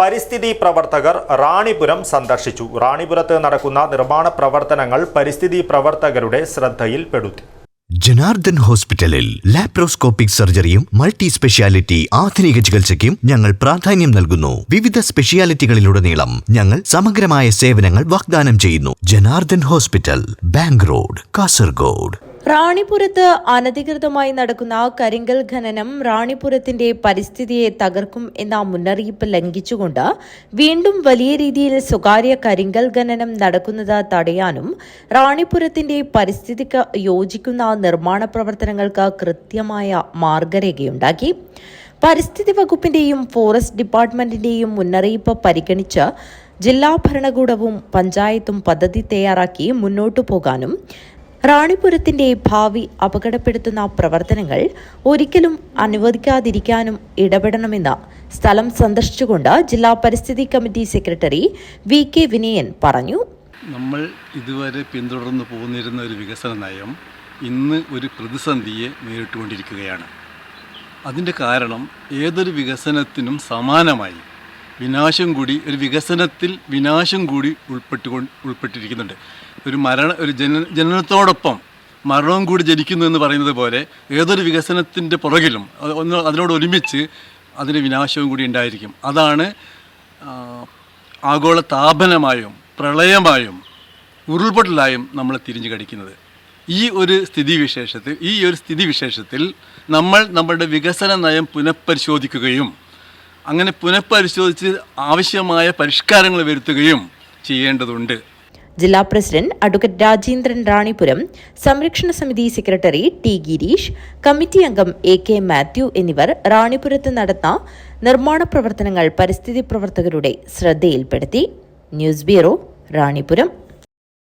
പരിസ്ഥിതി പ്രവർത്തകർ റാണിപുരം സന്ദർശിച്ചു. റാണിപുരത്ത് നടക്കുന്ന നിർമ്മാണ പ്രവർത്തനങ്ങൾ പരിസ്ഥിതി പ്രവർത്തകരുടെ ശ്രദ്ധയിൽപ്പെടുത്തി ജനാർദ്ദൻ ഹോസ്പിറ്റലിൽ ലാപ്രോസ്കോപ്പിക് സർജറിയും മൾട്ടി സ്പെഷ്യാലിറ്റി ആധുനിക ചികിത്സയ്ക്കും ഞങ്ങൾ പ്രാധാന്യം നൽകുന്നു. വിവിധ സ്പെഷ്യാലിറ്റികളിലുടനീളം ഞങ്ങൾ സമഗ്രമായ സേവനങ്ങൾ വാഗ്ദാനം ചെയ്യുന്നു. Janardhan hospital bank road Kasaragod. റാണിപുരത്ത് അനധികൃതമായി നടക്കുന്ന കരിങ്കൽ ഖനനം റാണിപുരത്തിന്റെ പരിസ്ഥിതിയെ തകർക്കും എന്ന മുന്നറിയിപ്പ് ലംഘിച്ചുകൊണ്ട് വീണ്ടും വലിയ രീതിയിൽ സ്വകാര്യ കരിങ്കൽ ഖനനം നടക്കുന്നത് തടയാനും റാണിപുരത്തിന്റെ പരിസ്ഥിതിക്ക് യോജിക്കുന്ന നിർമ്മാണ പ്രവർത്തനങ്ങൾക്ക് കൃത്യമായ മാർഗരേഖയുണ്ടാക്കി. പരിസ്ഥിതി വകുപ്പിന്റെയും ഫോറസ്റ്റ് ഡിപ്പാർട്ട്മെന്റിന്റെയും മുന്നറിയിപ്പ് പരിഗണിച്ച് ജില്ലാ ഭരണകൂടവും പഞ്ചായത്തും പദ്ധതി തയ്യാറാക്കി മുന്നോട്ടു പോകാനും റാണിപുരത്തിന്റെ ഭാവി അപകടപ്പെടുത്തുന്ന പ്രവർത്തനങ്ങൾ ഒരിക്കലും അനുവദിക്കാതിരിക്കാനും ഇടപെടണമെന്ന് സ്ഥലം സന്ദർശിച്ചുകൊണ്ട് ജില്ലാ പരിസ്ഥിതി committee secretary V K Vinayan പറഞ്ഞു. നമ്മൾ ഇതുവരെ പിന്തുടർന്നു പോന്നിരുന്ന ഒരു വികസന നയം ഇന്ന് ഒരു പ്രതിസന്ധിയെ നേരിട്ടുകൊണ്ടിരിക്കുകയാണ്. അതിന്റെ കാരണം ഏതൊരു വികസനത്തിനും സമാനമായി വിനാശം കൂടി ഒരു വികസനത്തിൽ വിനാശം കൂടി ഉൾപ്പെട്ടുകൊണ്ട് ഉൾപ്പെട്ടിരിക്കുന്നുണ്ട്. ഒരു മരണ ഒരു ജന ജനനത്തോടൊപ്പം മരണവും കൂടി ജനിക്കുന്നു എന്ന് പറയുന്നത് പോലെ ഏതൊരു വികസനത്തിന്റെ പുറകിലും ഒന്ന് അതിനോട് ഒരുമിച്ച് അതിന് വിനാശവും കൂടി ഉണ്ടായിരിക്കും. അതാണ് ആഗോള താപനമായും പ്രളയമായും ഉരുൾപൊട്ടലായും നമ്മൾ തിരിഞ്ഞു കടിക്കുന്നത്. ഈ ഒരു സ്ഥിതിവിശേഷത്തിൽ ഈ ഒരു സ്ഥിതിവിശേഷത്തിൽ നമ്മൾ നമ്മുടെ വികസന നയം പുനഃപരിശോധിക്കുകയും അങ്ങനെ പുനഃപരിശോധിച്ച് ആവശ്യമായ പരിഷ്കാരങ്ങൾ വരുത്തുകയും ചെയ്യേണ്ടതുണ്ട്. ജില്ലാ പ്രസിഡന്റ് അഡ്വക്കേറ്റ് രാജേന്ദ്രൻ റാണിപുരം സംരക്ഷണ സമിതി സെക്രട്ടറി ടി ഗിരീഷ് കമ്മിറ്റി അംഗം എ കെ മാത്യു എന്നിവർ റാണിപുരത്ത് നടന്ന നിർമ്മാണ പ്രവർത്തനങ്ങൾ പരിസ്ഥിതി പ്രവർത്തകരുടെ ശ്രദ്ധയിൽപ്പെടുത്തി. News bureau Ranipuram.